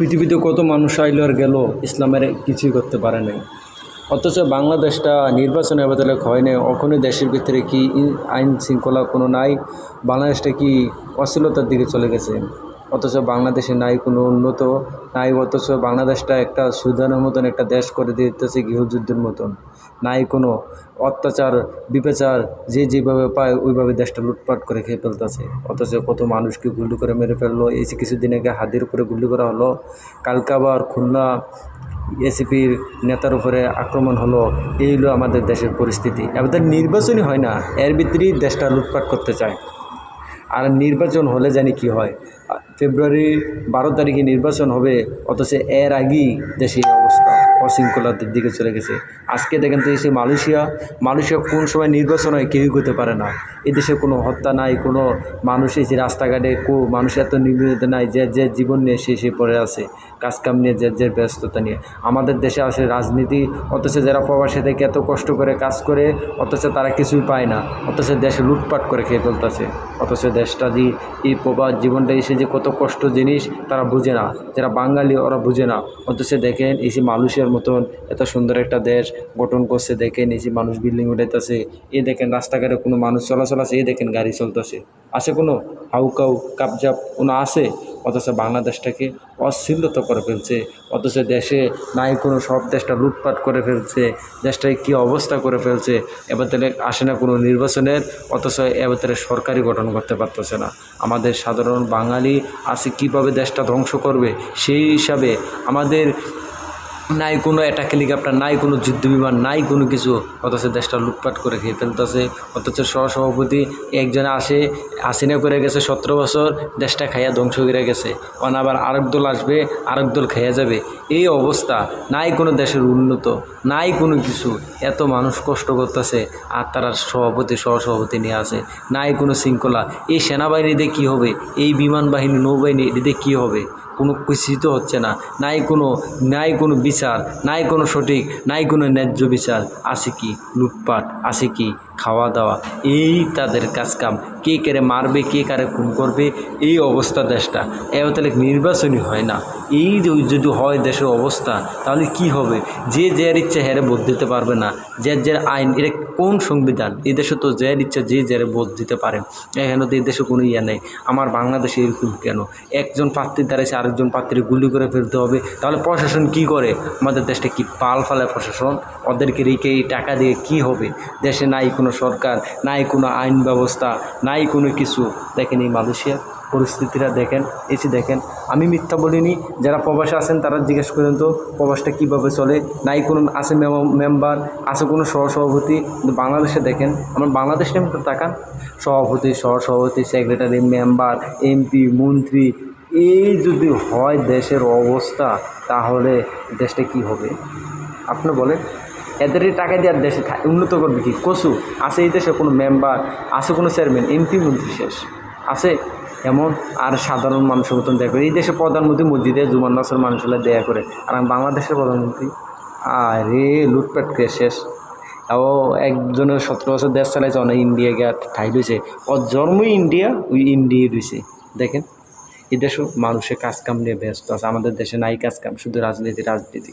পৃথিবীতে কত মানুষ আইলো আর গেল, ইসলামের কিছুই করতে পারে নাই। অথচ বাংলাদেশটা নির্বাচনের বদলে হয় নাই। ওখানে দেশের ভিতরে কি আইন শৃঙ্খলা কোনো নাই? বাংলাদেশটা কি অশ্লীলতার দিকে চলে গেছে? অথচ বাংলাদেশে নাই কোনো উন্নত, নাই অথচ বাংলাদেশটা একটা সুদানের মতন একটা দেশ করে দিতেছে গৃহযুদ্ধের মতন। নাই কোনো অত্যাচার, বিপেচার, যে যেভাবে পায় ওইভাবে দেশটা লুটপাট করে খেয়ে ফেলতেছে। অথচ কত মানুষকে গুলি করে মেরে ফেলল, এই কিছুদিন আগে হাতের উপরে গুলি করা হলো, কালকে আবার খুলনা এসিপির নেতার উপরে আক্রমণ হলো, এই হলো আমাদের দেশের পরিস্থিতি। এবার নির্বাচনই হয় না, এর ভিতরেই দেশটা লুটপাট করতে চায়। আর নির্বাচন হলে জানি কি হয়। ফেব্রুয়ারি বারো তারিখে নির্বাচন হবে, অথচ এর আগেই দেশে এই দিকে চলে গেছে। আজকে দেখেন তো এসে মালয়েশিয়া মালয়েশিয়া কোন সময় নির্বাচন হয় কেউই করতে পারে না। এদেশে কোনো হত্যা নাই, কোনো মানুষ এসে রাস্তাঘাটে কো, মানুষ এত নির্বিত নাই যে যে জীবন নিয়ে সে সে পড়ে আছে, কাজকাম নিয়ে যে যে ব্যস্ততা নিয়ে। আমাদের দেশে আসে রাজনীতি, অথচ যারা প্রবাসী থেকে এত কষ্ট করে কাজ করে, অথচ তারা কিছুই পায় না। অথচ দেশে লুটপাট করে খেয়ে ফেলতেছে। অথচ দেশটা যে এই প্রবাস জীবনটা এসে যে কত কষ্ট জিনিস তারা বুঝে না। যারা বাঙালি ওরা বুঝে না। অথচ দেখেন এই যে মালয়েশিয়ার মতন এত সুন্দর একটা দেশ গঠন করছে, দেখে যে মানুষ বিল্ডিং উঠাইতেছে। এ দেখেন রাস্তাঘাটে কোনো মানুষ চলাচল আছে এ দেখেন গাড়ি চলতেছে। আছে কোনো? হাউকাউ কাপজাপ কোনো আছে? অথচ বাংলাদেশটাকে অশ্লীলতা করে ফেলছে। অথচ দেশে নাই কোনো, সব দেশটা লুটপাট করে ফেলছে। দেশটাকে কী অবস্থা করে ফেলছে? এবার তাহলে আসে না কোনো নির্বাচনের, অথচ এবার তাহলে সরকারি গঠন করতে পারতেছে না। আমাদের সাধারণ বাঙালি আছে, কীভাবে দেশটা ধ্বংস করবে? সেই হিসাবে আমাদের নাই কোনো অ্যাটাক হেলিকপ্টার নাই কোনো যুদ্ধ বিমান, নাই কোনো কিছু। অথচ দেশটা লুটপাট করে খেয়ে ফেলতেছে। অথচ সহসভাপতি একজন আসে আসিনা করে গেছে সতেরো বছর, দেশটা খাইয়া ধ্বংস করে গেছে। অন আবার আরেক দল আসবে, আরেক দল খাইয়া যাবে। এই অবস্থা, নাই কোনো দেশের উন্নত, নাই কোনো কিছু। এত মানুষ কষ্ট করতেছে, আর তারা সভাপতি, সহসভাপতি নিয়ে আসে নাই কোনো শৃঙ্খলা। এই সেনাবাহিনীতে কী হবে? এই বিমান বাহিনী, নৌবাহিনী, এটিতে কী হবে? কোনো কিছুই তো হচ্ছে না। নাই কোনো নাই কোনো বিচার, নাই কোনো সঠিক, নাই কোনো ন্যায্য বিচার। আছে কি লুটপাট? আছে কি খাওয়া দাওয়া এই তাদের কাজকাম। কে কারে মারবে, কে কারে খুন করবে, এই অবস্থা দেশটা। এবার তাহলে নির্বাচনই হয় না। এই যদি হয় দেশের অবস্থা, তাহলে কি হবে? যে যার ইচ্ছা হেরে ভোট দিতে পারবে না। যার আইন এটা কোন সংবিধান? এই দেশে তো যার ইচ্ছা যে যারে ভোট দিতে পারে। এখানে তো এই দেশে কোনো ইয়ে নেই। আমার বাংলাদেশে এরকম কেন? একজন প্রার্থীর দ্বারা আরেকজন প্রার্থীর গুলি করে ফেলতে হবে। তাহলে প্রশাসন কি করে? আমাদের দেশটা কি পাল ফালে প্রশাসন? ওদেরকে রেখে এই টাকা দিয়ে কি হবে? দেশে নাই কোনো সরকার, নাই কোনো আইন ব্যবস্থা, নাই কোনো কিছু। দেখেন এই মালয়েশিয়ার পরিস্থিতিটা দেখেন এসে দেখেন, আমি মিথ্যা বলিনি, যারা প্রবাসে আছেন তারা জিজ্ঞেস করেন তো, প্রবাসটা কীভাবে চলে? নাই কোনো আছে মেম্বার আছে কোনো সহসভাপতি? কিন্তু বাংলাদেশে দেখেন, আমার বাংলাদেশ একটু তাকান, সভাপতি, সহসভাপতি সেক্রেটারি মেম্বার এমপি মন্ত্রী, এই যদি হয় দেশের অবস্থা, তাহলে দেশটা কি হবে? আপনি বলেন। এদের টাকা দিয়ে আর দেশে উন্নত করবে কি? কসু আছে এই দেশে কোনো মেম্বার আছে কোনো চেয়ারম্যান এমপি মন্ত্রী শেষ। আছে এমন আর সাধারণ মানুষের মতন দেয়া করে। এই দেশে প্রধানমন্ত্রী মসজিদে জুমান নাসের মানুষগুলো দেয়া করে। আর আমি বাংলাদেশের প্রধানমন্ত্রী। আরে, লুটপাট করে শেষ। ও একজনের সতেরো বছর দেশ চালাইছে, অনেক ইন্ডিয়া গিয়া ঠাই রয়েছে ওর জন্মই ইন্ডিয়া ওই ইন্ডিয়া রয়েছে দেখেন, এই দেশও মানুষের কাজকাম নিয়ে ব্যস্ত আছে। আমাদের দেশে নাই কাজকাম, শুধু রাজনীতি রাজনীতি।